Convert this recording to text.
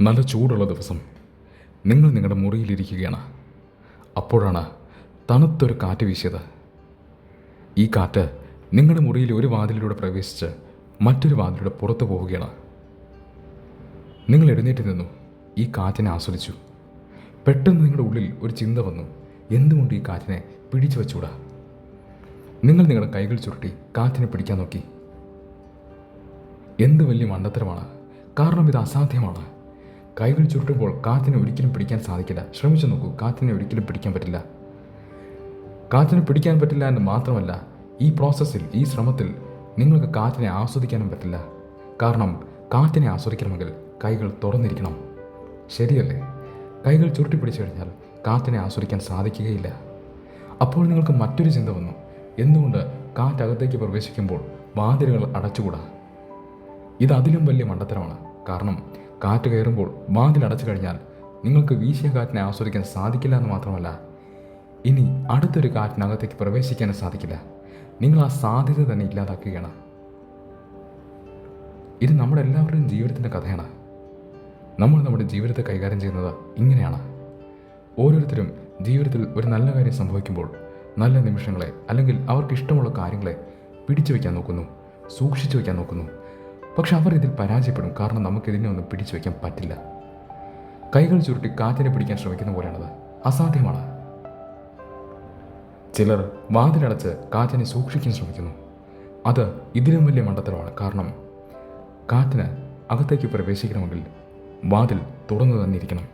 നല്ല ചൂടുള്ള ദിവസം നിങ്ങൾ നിങ്ങളുടെ മുറിയിലിരിക്കുകയാണ് അപ്പോഴാണ് തണുത്തൊരു കാറ്റ് വീശിയത്. ഈ കാറ്റ് നിങ്ങളുടെ മുറിയിൽ ഒരു വാതിലിലൂടെ പ്രവേശിച്ച് മറ്റൊരു വാതിലൂടെ പുറത്തു പോവുകയാണ്. നിങ്ങൾ എഴുന്നേറ്റ് നിന്നു. ഈ കാറ്റിനെ ആസ്വദിച്ചു. പെട്ടെന്ന് നിങ്ങളുടെ ഉള്ളിൽ ഒരു ചിന്ത വന്നു. എന്തുകൊണ്ട് ഈ കാറ്റിനെ പിടിച്ചു വെച്ചുകൂടാ നിങ്ങൾ നിങ്ങളുടെ കൈകൾ ചുരുട്ടി കാറ്റിനെ പിടിക്കാൻ നോക്കി. എന്ത് വലിയ മണ്ടത്തരമാണ്. കാരണം ഇത് അസാധ്യമാണ്. കൈകൾ ചുരുട്ടുമ്പോൾ കാറ്റിനെ ഒരിക്കലും പിടിക്കാൻ സാധിക്കില്ല. ശ്രമിച്ചു നോക്കൂ കാറ്റിനെ ഒരിക്കലും പിടിക്കാൻ പറ്റില്ല. കാറ്റിനെ പിടിക്കാൻ പറ്റില്ല എന്ന് മാത്രമല്ല ഈ പ്രോസസ്സിൽ ഈ ശ്രമത്തിൽ നിങ്ങൾക്ക് കാറ്റിനെ ആസ്വദിക്കാനും പറ്റില്ല. കാരണം കാറ്റിനെ ആസ്വദിക്കണമെങ്കിൽ കൈകൾ തുറന്നിരിക്കണം. ശരിയല്ലേ? കൈകൾ ചുരുട്ടി പിടിച്ചു കഴിഞ്ഞാൽ കാറ്റിനെ ആസ്വദിക്കാൻ സാധിക്കുകയില്ല. അപ്പോൾ നിങ്ങൾക്ക് മറ്റൊരു ചിന്ത വന്നു. എന്തുകൊണ്ട് കാറ്റകത്തേക്ക് പ്രവേശിക്കുമ്പോൾ വാതിലുകൾ അടച്ചുകൂടാ? ഇത് അതിലും വലിയ മണ്ടത്തരമാണ്. കാരണം കാറ്റ് കയറുമ്പോൾ വാതിൽ അടച്ചു കഴിഞ്ഞാൽ നിങ്ങൾക്ക് വീശിയ കാറ്റിനെ ആസ്വദിക്കാൻ സാധിക്കില്ല എന്ന് മാത്രമല്ല ഇനി അടുത്തൊരു കാറ്റിനകത്തേക്ക് പ്രവേശിക്കാനും സാധിക്കില്ല. നിങ്ങൾ ആ സാധ്യത തന്നെ ഇല്ലാതാക്കുകയാണ്. ഇത് നമ്മുടെ എല്ലാവരുടെയും ജീവിതത്തിന്റെ കഥയാണ്. നമ്മൾ നമ്മുടെ ജീവിതത്തെ കൈകാര്യം ചെയ്യുന്നത് ഇങ്ങനെയാണ്. ഓരോരുത്തരും ജീവിതത്തിൽ ഒരു നല്ല കാര്യം സംഭവിക്കുമ്പോൾ നല്ല നിമിഷങ്ങളെ അല്ലെങ്കിൽ അവർക്ക് ഇഷ്ടമുള്ള കാര്യങ്ങളെ പിടിച്ചു വയ്ക്കാൻ നോക്കുന്നു സൂക്ഷിച്ചു വയ്ക്കാൻ നോക്കുന്നു. പക്ഷെ അവർ ഇതിൽ പരാജയപ്പെടും. കാരണം നമുക്കിതിനെ ഒന്നും പിടിച്ചു വയ്ക്കാൻ പറ്റില്ല. കൈകൾ ചുരുട്ടി കാറ്റിനെ പിടിക്കാൻ ശ്രമിക്കുന്ന പോലെയാണത്. അസാധ്യമാണ്. ചിലർ വാതിലടച്ച് കാറ്റിനെ സൂക്ഷിക്കാൻ ശ്രമിക്കുന്നു. അത് ഇതിലും വലിയ മണ്ടത്തരമാണ്. കാരണം കാറ്റിന് അകത്തേക്ക് പ്രവേശിക്കണമെങ്കിൽ വാതിൽ തുറന്നു തന്നിരിക്കണം.